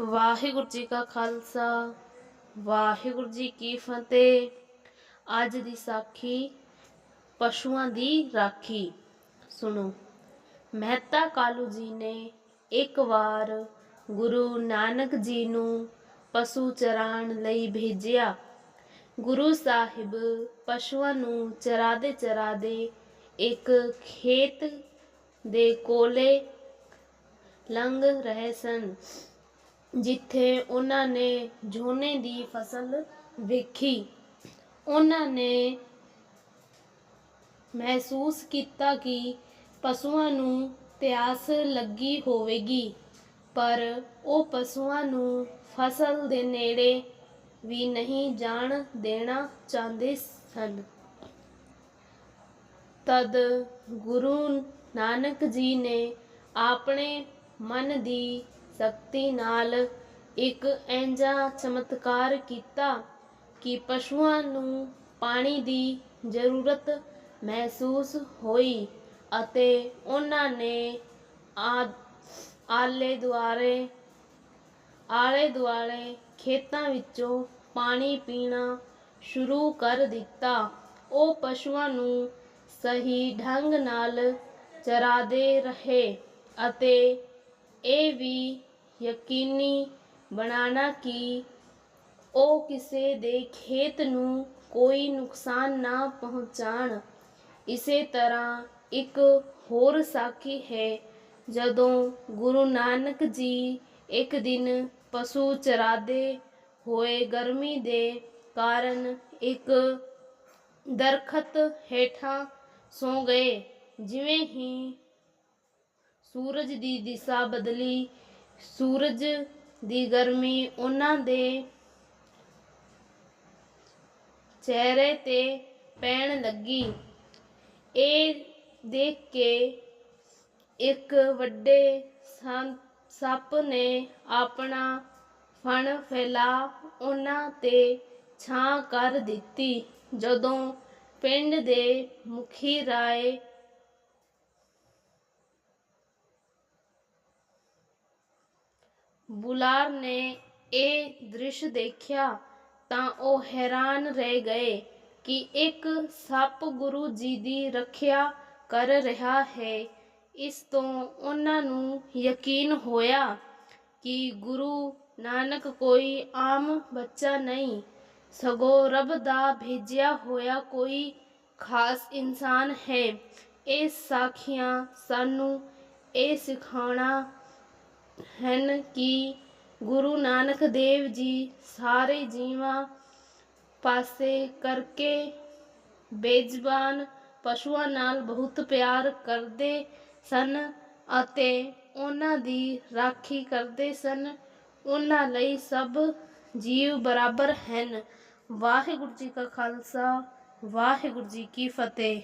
ਵਾਹਿਗੁਰੂ ਜੀ ਕਾ ਖਾਲਸਾ, ਵਾਹਿਗੁਰੂ ਜੀ ਕੀ ਫਤਿਹ। ਅੱਜ ਦੀ ਸਾਖੀ ਪਸ਼ੂਆਂ ਦੀ ਰਾਖੀ। ਸੁਣੋ, ਮਹਿਤਾ ਕਾਲੂ ਜੀ ਨੇ ਇੱਕ ਵਾਰ ਗੁਰੂ ਨਾਨਕ ਜੀ ਨੂੰ ਪਸ਼ੂ ਚਰਾਉਣ ਲਈ ਭੇਜਿਆ। ਗੁਰੂ ਸਾਹਿਬ ਪਸ਼ੂਆਂ ਨੂੰ ਚਰਾਦੇ ਚਰਾਦੇ ਇੱਕ ਖੇਤ ਦੇ ਕੋਲੇ ਲੰਘ ਰਹੇ ਸਨ। ਜਿੱਥੇ ਉਹਨਾਂ ਨੇ ਝੋਨੇ ਦੀ ਫਸਲ ਵੇਖੀ। ਉਹਨਾਂ ਨੇ ਮਹਿਸੂਸ ਕੀਤਾ ਕਿ ਪਸ਼ੂਆਂ ਨੂੰ ਪਿਆਸ ਲੱਗੀ ਹੋਵੇਗੀ, ਪਰ ਉਹ ਪਸ਼ੂਆਂ ਨੂੰ ਫਸਲ ਦੇ ਨੇੜੇ ਵੀ ਨਹੀਂ ਜਾਣ ਦੇਣਾ ਚਾਹੁੰਦੇ ਸਨ। ਤਦ ਗੁਰੂ ਨਾਨਕ ਜੀ ਨੇ ਆਪਣੇ ਮਨ ਦੀ ਸ਼ਕਤੀ ਨਾਲ ਇੱਕ ਐਂਜਾ ਚਮਤਕਾਰ ਕੀਤਾ ਕਿ ਪਸ਼ੂਆਂ ਨੂੰ ਪਾਣੀ ਦੀ ਜ਼ਰੂਰਤ ਮਹਿਸੂਸ ਹੋਈ ਅਤੇ ਉਹਨਾਂ ਨੇ ਆ- ਆਲੇ ਦੁਆਲੇ ਆਲੇ ਦੁਆਲੇ ਖੇਤਾਂ ਵਿੱਚੋਂ ਪਾਣੀ ਪੀਣਾ ਸ਼ੁਰੂ ਕਰ ਦਿੱਤਾ। ਉਹ ਪਸ਼ੂਆਂ ਨੂੰ ਸਹੀ ਢੰਗ ਨਾਲ ਚਰਾਦੇ ਰਹੇ ਅਤੇ ਇਹ ਵੀ ਯਕੀਨੀ ਬਣਾਉਣਾ ਕਿ ਉਹ ਕਿਸੇ ਦੇ ਖੇਤ ਨੂੰ ਕੋਈ ਨੁਕਸਾਨ ਨਾ ਪਹੁੰਚਾਣ। ਇਸੇ ਤਰ੍ਹਾਂ ਇੱਕ ਹੋਰ ਸਾਖੀ ਹੈ, ਜਦੋਂ ਗੁਰੂ ਨਾਨਕ ਜੀ ਇੱਕ ਦਿਨ ਪਸ਼ੂ ਚਰਾਦੇ ਹੋਏ ਗਰਮੀ ਦੇ ਕਾਰਨ ਇੱਕ ਦਰਖਤ ਹੇਠਾਂ ਸੌ ਗਏ। ਜਿਵੇਂ ਹੀ ਸੂਰਜ ਦੀ ਦਿਸ਼ਾ ਬਦਲੀ ਸੂਰਜ ਦੀ ਗਰਮੀ ਉਹਨਾਂ ਦੇ ਚਿਹਰੇ ਤੇ ਪੈਣ ਲੱਗੀ। ਇਹ ਦੇਖ ਕੇ ਇੱਕ ਵੱਡੇ ਸੰ- ਸੱਪ ਨੇ ਆਪਣਾ ਫਣ ਫੈਲਾ ਉਹਨਾਂ ਤੇ ਛਾਂ ਕਰ ਦਿੱਤੀ। ਜਦੋਂ ਪਿੰਡ ਦੇ ਮੁਖੀ ਰਾਏ ਬੁਲਾਰ ਨੇ ਇਹ ਦ੍ਰਿਸ਼ ਦੇਖਿਆ ਤਾਂ ਉਹ ਹੈਰਾਨ ਰਹਿ ਗਏ ਕਿ ਇੱਕ ਸੱਪ ਗੁਰੂ ਜੀ ਦੀ ਰੱਖਿਆ ਕਰ ਰਿਹਾ ਹੈ। ਇਸ ਤੋਂ ਉਹਨਾਂ ਨੂੰ ਯਕੀਨ ਹੋਇਆ ਕਿ ਗੁਰੂ ਨਾਨਕ ਕੋਈ ਆਮ ਬੱਚਾ ਨਹੀਂ, ਸਗੋਂ ਰੱਬ ਦਾ ਭੇਜਿਆ ਹੋਇਆ ਕੋਈ ਖਾਸ ਇਨਸਾਨ ਹੈ। ਇਹ ਸਾਖੀਆਂ ਸਾਨੂੰ ਇਹ ਸਿਖਾਉਣਾ ਹਨ ਕਿ ਗੁਰੂ ਨਾਨਕ ਦੇਵ ਜੀ ਸਾਰੇ ਜੀਵਾਂ ਪਾਸੇ ਕਰਕੇ ਬੇਜ਼ਬਾਨ ਪਸ਼ੂਆਂ ਨਾਲ ਬਹੁਤ ਪਿਆਰ ਕਰਦੇ ਸਨ ਅਤੇ ਉਹਨਾਂ ਦੀ ਰਾਖੀ ਕਰਦੇ ਸਨ। ਉਹਨਾਂ ਲਈ ਸਭ ਜੀਵ ਬਰਾਬਰ ਹਨ। ਵਾਹਿਗੁਰੂ ਜੀ ਕਾ ਖਾਲਸਾ, ਵਾਹਿਗੁਰੂ ਜੀ ਕੀ ਫਤਿਹ।